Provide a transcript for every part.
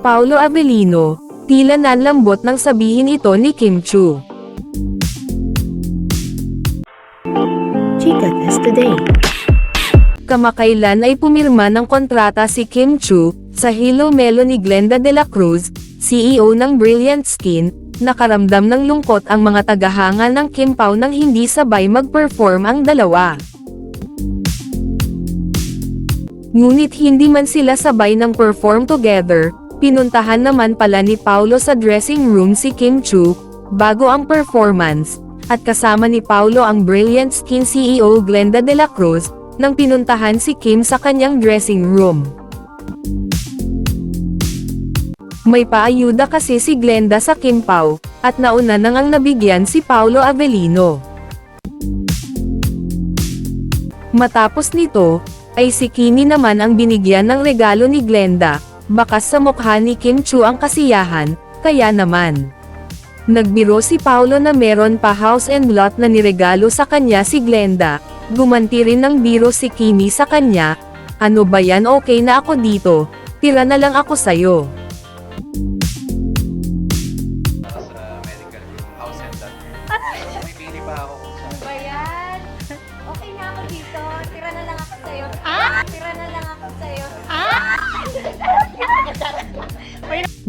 Paulo Avellino, tila nanlambot nang sabihin ito ni Kim Chu. Today. Kamakailan ay pumirma ng kontrata si Kim Chu, sa Hilo Melo ni Glenda de la Cruz, CEO ng Brilliant Skin, nakaramdam ng lungkot ang mga tagahanga ng Kim Pao nang hindi sabay mag-perform ang dalawa. Ngunit hindi man sila sabay ng perform together, pinuntahan naman pala ni Paulo sa dressing room si Kim Chu, bago ang performance, at kasama ni Paulo ang Brilliant Skin CEO Glenda de la Cruz, nang pinuntahan si Kim sa kanyang dressing room. May paayuda kasi si Glenda sa Kim Pao, at nauna nang ang nabigyan si Paulo Avellino. Matapos nito, ay si Kimi naman ang binigyan ng regalo ni Glenda, bakas sa mukha ni Kim Chu ang kasiyahan, kaya naman. Nagbiro si Paulo na meron pa house and lot na niregalo sa kanya si Glenda, gumanti rin ng biro si Kimi sa kanya, ano ba yan okay na ako dito, tira na lang ako sayo. sa medical house and that. May pili pa ako kung saan. ba yan? Okay na ako dito. Tira na lang ako sa'yo. Ah! Tira na lang ako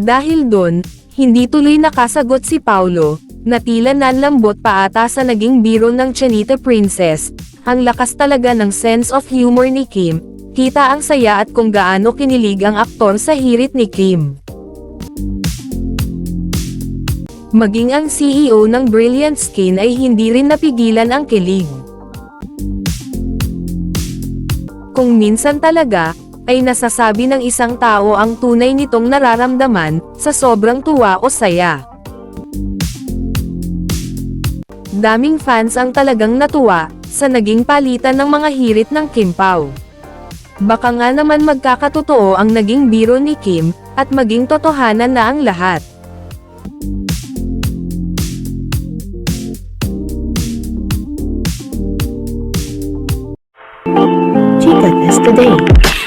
Dahil doon, hindi tuloy nakasagot si Paulo, na tila nanlambot pa ata sa naging biro ng Chanita Princess, ang lakas talaga ng sense of humor ni Kim, kita ang saya at kung gaano kinilig ang aktor sa hirit ni Kim. Maging ang CEO ng Brilliant Skin ay hindi rin napigilan ang kilig. Kung minsan talaga, ay nasasabi ng isang tao ang tunay nitong nararamdaman, sa sobrang tuwa o saya. Daming fans ang talagang natuwa, sa naging palitan ng mga hirit ng Kim Pao. Baka nga naman magkakatotoo ang naging biro ni Kim, at maging totohanan na ang lahat. Chica Test Today.